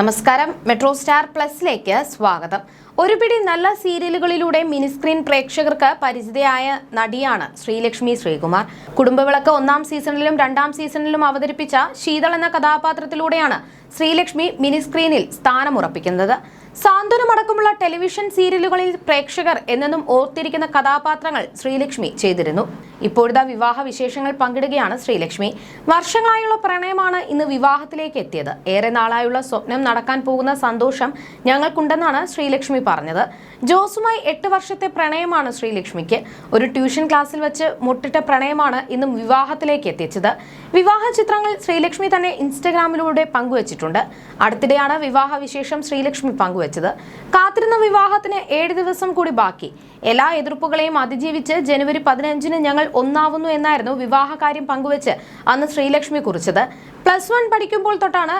നമസ്കാരം. Metro star പ്ലസിലേക്ക് സ്വാഗതം. ഒരുപിടി നല്ല സീരിയലുകളിലൂടെ മിനിസ്ക്രീൻ പ്രേക്ഷകർക്ക് പരിചിതയായ നടിയാണ് ശ്രീലക്ഷ്മി ശ്രീകുമാർ. കുടുംബവിളക്ക് ഒന്നാം സീസണിലും രണ്ടാം സീസണിലും അവതരിപ്പിച്ച ശീതൾ എന്ന കഥാപാത്രത്തിലൂടെയാണ് ശ്രീലക്ഷ്മി മിനിസ്ക്രീനിൽ സ്ഥാനമുറപ്പിക്കുന്നത്. സാന്ത്വനമടക്കമുള്ള ടെലിവിഷൻ സീരിയലുകളിൽ പ്രേക്ഷകർ എന്നെന്നും ഓർത്തിരിക്കുന്ന കഥാപാത്രങ്ങൾ ശ്രീലക്ഷ്മി ചെയ്തിരുന്നു. ഇപ്പോഴത്തെ വിവാഹ വിശേഷങ്ങൾ പങ്കിടുകയാണ് ശ്രീലക്ഷ്മി. വർഷങ്ങളായുള്ള പ്രണയമാണ് ഇന്ന് വിവാഹത്തിലേക്ക് എത്തിയത്. ഏറെ നാളായുള്ള സ്വപ്നം നടക്കാൻ പോകുന്ന സന്തോഷം ഞങ്ങൾക്കുണ്ടെന്നാണ് ശ്രീലക്ഷ്മി പറഞ്ഞത്. ജോസുമായി എട്ട് വർഷത്തെ പ്രണയമാണ് ശ്രീലക്ഷ്മിക്ക്. ഒരു ട്യൂഷൻ ക്ലാസ്സിൽ വെച്ച് മുട്ടിട്ട പ്രണയമാണ് ഇന്ന് വിവാഹത്തിലേക്ക് എത്തിച്ചത്. വിവാഹ ചിത്രങ്ങൾ ശ്രീലക്ഷ്മി തന്നെ ഇൻസ്റ്റഗ്രാമിലൂടെ പങ്കുവച്ചിട്ടുണ്ട്. അടുത്തിടെയാണ് വിവാഹ വിശേഷം ശ്രീലക്ഷ്മി പങ്കുവച്ചത്. കാത്തിരുന്ന വിവാഹത്തിന് ഏഴ് ദിവസം കൂടി ബാക്കി. എല്ലാ എതിർപ്പുകളെയും അതിജീവിച്ച് ജനുവരി പതിനഞ്ചിന് ഞങ്ങൾ ഒന്നാവുന്നു എന്നായിരുന്നു വിവാഹകാര്യം പങ്കുവച്ച് അന്ന് ശ്രീലക്ഷ്മി കുറിച്ചത്. പ്ലസ് വൺ പഠിക്കുമ്പോൾ തൊട്ടാണ്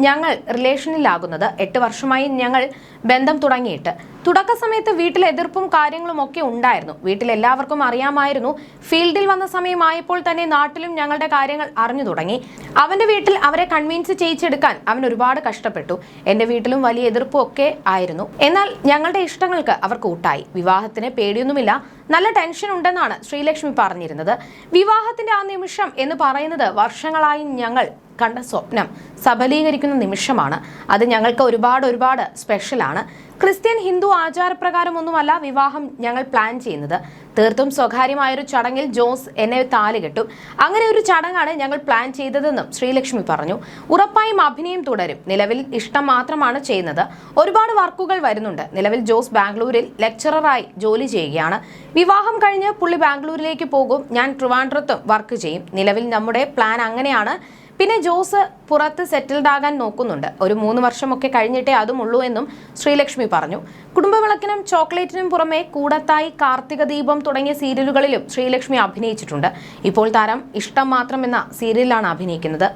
ഞങ്ങൾ റിലേഷനിലാകുന്നത് എട്ട് വർഷമായി ഞങ്ങൾ ബന്ധം തുടങ്ങിയിട്ട്. തുടക്ക സമയത്ത് വീട്ടിൽ എതിർപ്പും കാര്യങ്ങളും ഒക്കെ ഉണ്ടായിരുന്നു. വീട്ടിൽ എല്ലാവർക്കും അറിയാമായിരുന്നു. ഫീൽഡിൽ വന്ന സമയമായപ്പോൾ തന്നെ നാട്ടിലും ഞങ്ങളുടെ കാര്യങ്ങൾ അറിഞ്ഞു തുടങ്ങി. അവന്റെ വീട്ടിൽ അവരെ കൺവിൻസ് ചെയ്യിച്ചെടുക്കാൻ അവൻ ഒരുപാട് കഷ്ടപ്പെട്ടു. എന്റെ വീട്ടിലും വലിയ എതിർപ്പും ഒക്കെ ആയിരുന്നു. എന്നാൽ ഞങ്ങളുടെ ഇഷ്ടങ്ങൾക്ക് അവർ കൂട്ടായി. വിവാഹത്തിന് പേടിയൊന്നുമില്ല. നല്ല ടെൻഷൻ ഉണ്ടെന്നാണ് ശ്രീലക്ഷ്മി പറഞ്ഞിരുന്നത്. വിവാഹത്തിന്റെ ആ നിമിഷം എന്ന് പറയുന്നത് വർഷങ്ങളായി ഞങ്ങൾ കണ്ട സ്വപ്നം സബലീകരിക്കുന്ന നിമിഷമാണ്. അത് ഞങ്ങൾക്ക് ഒരുപാട് ഒരുപാട് സ്പെഷ്യലാണ് ക്രിസ്ത്യൻ ഹിന്ദു ആചാരപ്രകാരമൊന്നുമല്ല വിവാഹം ഞങ്ങൾ പ്ലാൻ ചെയ്യുന്നത്. തീർത്തും സ്വകാര്യമായൊരു ചടങ്ങിൽ ജോസ് എന്നെ താലി കെട്ടും അങ്ങനെ ഒരു ചടങ്ങാണ് ഞങ്ങൾ പ്ലാൻ ചെയ്തതെന്നും ശ്രീലക്ഷ്മി പറഞ്ഞു. ഉറപ്പായും അഭിനയം തുടരും. നിലവിൽ ഇഷ്ടം മാത്രമാണ് ചെയ്യുന്നത്. ഒരുപാട് വർക്കുകൾ വരുന്നുണ്ട്. നിലവിൽ ജോസ് ബാംഗ്ലൂരിൽ ലെക്ചററായി ജോലി ചെയ്യുകയാണ്. വിവാഹം കഴിഞ്ഞ് പുള്ളി ബാംഗ്ലൂരിലേക്ക് പോകും. ഞാൻ ട്രിവാൻഡ്രത്തും വർക്ക് ചെയ്യും. നിലവിൽ നമ്മുടെ പ്ലാൻ അങ്ങനെയാണ്. പിന്നെ ജോസ് പുറത്ത് സെറ്റിൽഡ് ആകാൻ നോക്കുന്നുണ്ട്. ഒരു മൂന്ന് വർഷമൊക്കെ കഴിഞ്ഞിട്ടേ അതും ഉള്ളൂ എന്നും ശ്രീലക്ഷ്മി പറഞ്ഞു. കുടുംബവിളക്കിനും ചോക്ലേറ്റിനും പുറമെ കൂടത്തായി കാർത്തിക ദീപം തുടങ്ങിയ സീരിയലുകളിലും ശ്രീലക്ഷ്മി അഭിനയിച്ചിട്ടുണ്ട്. ഇപ്പോൾ താരം ഇഷ്ടം മാത്രം എന്ന സീരിയലിലാണ് അഭിനയിക്കുന്നത്.